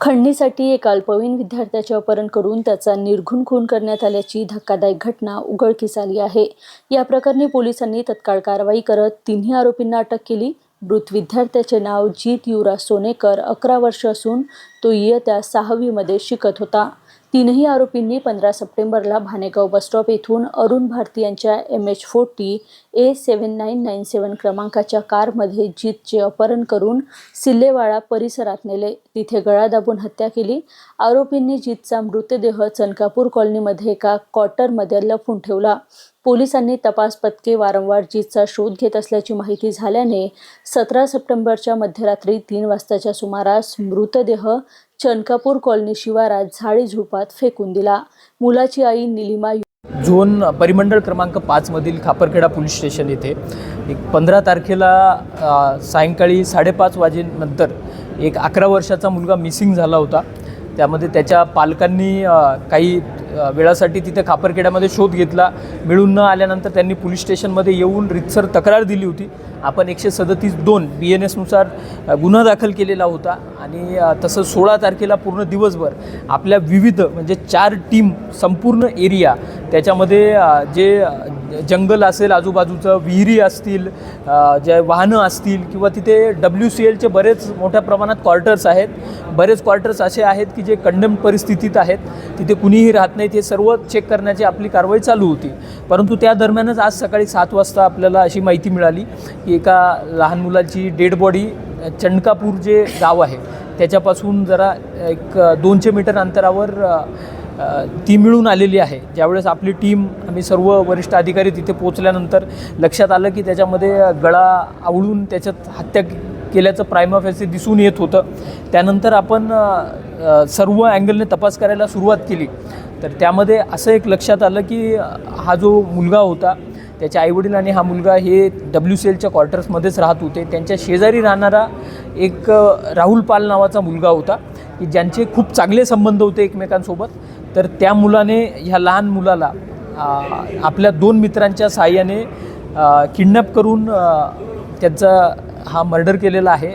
खंडणीसाठी एका अल्पवयीन विद्यार्थ्याचे अपहरण करून त्याचा निर्घुण खून करण्यात आल्याची धक्कादायक घटना उघडकीस आली आहे. या प्रकरणी पोलिसांनी तत्काळ कारवाई करत तिन्ही आरोपींना अटक केली. मृत विद्यार्थ्याचे नाव जीत युवराज सोनेकर अकरा वर्ष असून तो इयत्ता सहावीमध्ये शिकत होता. तीनही आरोपींनी पंधरा सप्टेंबरला भानेगाव बसस्टॉप येथून अरुण भारती यांच्या M H forty A seven nine nine seven क्रमांकाच्या कारमध्ये जीतचे अपहरण करून सिल्लेवाडा परिसरात नेले. तिथे गळा दाबून हत्या केली. आरोपींनी जीतचा मृतदेह चनकापूर कॉलनीमध्ये एका क्वार्टरमध्ये लपून ठेवला. पोलिसांनी तपास पथके वारंवार जीतचा शोध घेत असल्याची माहिती झाल्याने सतरा सप्टेंबरच्या मध्यरात्री तीन वाजताच्या सुमारास मृतदेह चनकापूर कॉलनी शिवारात झाडी झुडपात फेकून दिला. मुलाची आई निलिमा झोन परिमंडळ क्रमांक पाचमधील खापरखेडा पोलीस स्टेशन येथे एक पंधरा तारखेला सायंकाळी साडेपाच वाजेनंतर एक अकरा वर्षाचा मुलगा मिसिंग झाला होता. त्यामध्ये त्याच्या पालकांनी काही वेळासाठी तिथे खापरखेड्यामध्ये शोध घेतला. मिळून न आल्यानंतर त्यांनी पोलीस स्टेशनमध्ये येऊन रितसर तक्रार दिली होती. आपण एकशे सदतीस दोन बी एन एसनुसार गुन्हा दाखल केलेला होता आणि तसं सोळा तारखेला पूर्ण दिवसभर आपल्या विविध म्हणजे चार टीम संपूर्ण एरिया त्याच्यामध्ये जे जंगल असेल आजूबाजूचं विहिरी असतील जे वाहनं असतील किंवा तिथे डब्ल्यू सी एलचे बरेच मोठ्या प्रमाणात क्वार्टर्स आहेत. बरेच क्वार्टर्स असे आहेत की जे कंडम परिस्थितीत आहेत. तिथे कुणीही राहत नाहीत. हे सर्व चेक करण्याची आपली कारवाई चालू होती. परंतु त्या दरम्यानच आज सकाळी सात वाजता आपल्याला अशी माहिती मिळाली की एका लहान मुलाची डेड बॉडी चंडकापूर जे गाव आहे त्याच्यापासून जरा एक दोनशे मीटर अंतरावर ती मिळून आलेली आहे. ज्यावेळेस आपली टीम आम्ही सर्व वरिष्ठ अधिकारी तिथे पोचल्यानंतर लक्षात आलं की त्याच्यामध्ये गळा आवळून त्याच्यात हत्या केल्याचं प्रायमाफेसे दिसून येत होतं. त्यानंतर आपण सर्व अँगलने तपास करायला सुरुवात केली. तर त्यामध्ये असं एक लक्षात आलं की हा जो मुलगा होता त्याचे आईवडील आणि हा मुलगा हे डब्ल्यू सी एलच्या क्वार्टर्समध्येच राहत होते. त्यांच्या शेजारी राहणारा एक राहुल पाल नावाचा मुलगा होता की ज्यांचे खूप चांगले संबंध होते एकमेकांसोबत. तर त्या मुलाने ह्या लहान मुलाला आपल्या दोन मित्रांच्या साहाय्याने किडनॅप करून त्यांचा हा मर्डर केलेला आहे.